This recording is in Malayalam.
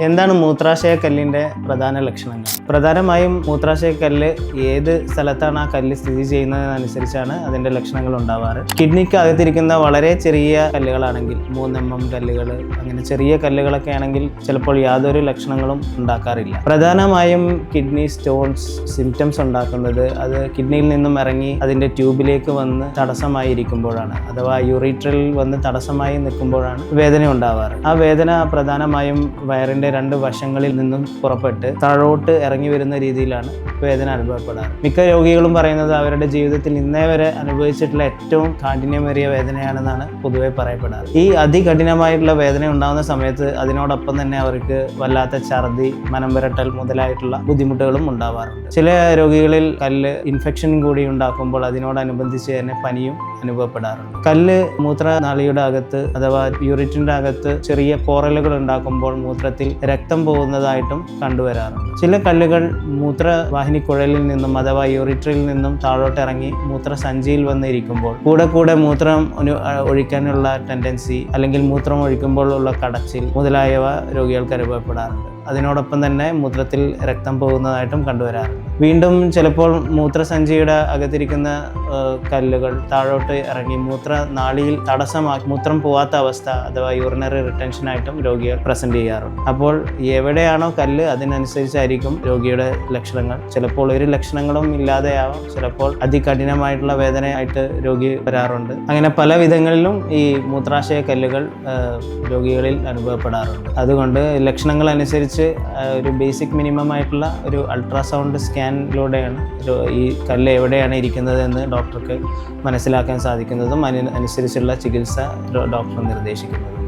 എന്താണ് മൂത്രാശയ കല്ലിന്റെ പ്രധാന ലക്ഷണങ്ങൾ? പ്രധാനമായും മൂത്രാശയ കല്ല് ഏത് സ്ഥലത്താണ് ആ കല്ല് സ്ഥിതി ചെയ്യുന്നതിനനുസരിച്ചാണ് അതിന്റെ ലക്ഷണങ്ങൾ ഉണ്ടാവാറ്. കിഡ്നിക്ക് അകത്തിരിക്കുന്ന വളരെ ചെറിയ കല്ലുകളാണെങ്കിൽ മൂന്ന് എം എം കല്ലുകൾ അങ്ങനെ ചെറിയ കല്ലുകളൊക്കെ ആണെങ്കിൽ ചിലപ്പോൾ യാതൊരു ലക്ഷണങ്ങളും ഉണ്ടാക്കാറില്ല. പ്രധാനമായും കിഡ്നി സ്റ്റോൺസ് സിംറ്റംസ് ഉണ്ടാക്കുന്നത് അത് കിഡ്നിയിൽ നിന്നും ഇറങ്ങി അതിന്റെ ട്യൂബിലേക്ക് വന്ന് തടസ്സമായി തടസ്സമായിരിക്കുമ്പോഴാണ് അഥവാ യൂറിട്രൽ വന്ന് തടസ്സമായി നിൽക്കുമ്പോഴാണ് വേദന ഉണ്ടാവാറ്. ആ വേദന പ്രധാനമായും വയറിന്റെ രണ്ട് വശങ്ങളിൽ നിന്നും പുറപ്പെട്ട് താഴോട്ട് ഇറങ്ങി വരുന്ന രീതിയിലാണ് വേദന അനുഭവപ്പെടാറ് മിക്ക രോഗികളും പറയുന്നത് അവരുടെ ജീവിതത്തിൽ ഇന്നേ വരെ അനുഭവിച്ചിട്ടുള്ള ഏറ്റവും കാഠിന്യമേറിയ വേദനയാണെന്നാണ് പൊതുവെ പറയപ്പെടാറ് ഈ അതികഠിനമായിട്ടുള്ള വേദന ഉണ്ടാകുന്ന സമയത്ത് അതിനോടൊപ്പം തന്നെ അവർക്ക് വല്ലാത്ത ഛർദി മനം പുരട്ടൽ മുതലായിട്ടുള്ള ബുദ്ധിമുട്ടുകളും ഉണ്ടാവാറുണ്ട്. ചില രോഗികളിൽ കല്ല് ഇൻഫെക്ഷൻ കൂടി ഉണ്ടാക്കുമ്പോൾ അതിനോടനുബന്ധിച്ച് തന്നെ പനിയും അനുഭവപ്പെടാറുണ്ട്. കല്ല് മൂത്രനാളിയുടെ അകത്ത് അഥവാ യൂറിറ്റിന്റെ അകത്ത് ചെറിയ പോറലുകൾ ഉണ്ടാക്കുമ്പോൾ മൂത്രത്തിൽ രക്തം പോകുന്നതായിട്ടും കണ്ടുവരാറുണ്ട്. ചില കല്ലുകൾ മൂത്രവാഹിനി കുഴലിൽ നിന്നും അഥവാ യൂറിറ്ററിൽ നിന്നും താഴോട്ടിറങ്ങി മൂത്രസഞ്ചിയിൽ വന്നിരിക്കുമ്പോൾ കൂടെ കൂടെ മൂത്രം ഒഴിക്കാനുള്ള ടെൻഡൻസി അല്ലെങ്കിൽ മൂത്രം ഒഴിക്കുമ്പോൾ ഉള്ള കടച്ചിൽ മുതലായവ രോഗികൾക്ക് അനുഭവപ്പെടാറുണ്ട്. അതിനോടൊപ്പം തന്നെ മൂത്രത്തിൽ രക്തം പോകുന്നതായിട്ടും കണ്ടുവരാറുണ്ട്. വീണ്ടും ചിലപ്പോൾ മൂത്രസഞ്ചിയുടെ അകത്തിരിക്കുന്ന കല്ലുകൾ താഴോട്ട് ഇറങ്ങി മൂത്ര നാളിയിൽ തടസ്സമാക്കി മൂത്രം പോവാത്ത അവസ്ഥ അഥവാ യൂറിനറി റിട്ടൻഷനായിട്ടും രോഗികൾ പ്രസന്റ് ചെയ്യാറുണ്ട്. അപ്പോൾ എവിടെയാണോ കല്ല് അതിനനുസരിച്ചായിരിക്കും രോഗിയുടെ ലക്ഷണങ്ങൾ. ചിലപ്പോൾ ഒരു ലക്ഷണങ്ങളും ഇല്ലാതെയാവും. ചിലപ്പോൾ അതികഠിനമായിട്ടുള്ള വേദനയായിട്ട് രോഗി വരാറുണ്ട്. അങ്ങനെ പല വിധങ്ങളിലും ഈ മൂത്രാശയ കല്ലുകൾ രോഗികളിൽ അനുഭവപ്പെടാറുണ്ട്. അതുകൊണ്ട് ലക്ഷണങ്ങൾ അനുസരിച്ച് ആ, ഒരു ബേസിക് മിനിമം ആയിട്ടുള്ള ഒരു അൾട്രാസൗണ്ട് സ്കാനിലൂടെയാണ് ഈ കല്ല് എവിടെയാണ് ഇരിക്കുന്നത് എന്ന് ഡോക്ടർക്ക് മനസ്സിലാക്കാൻ സാധിക്കുന്നതും അതിനനുസരിച്ചുള്ള ചികിത്സ ഡോക്ടർ നിർദ്ദേശിക്കുന്നതും.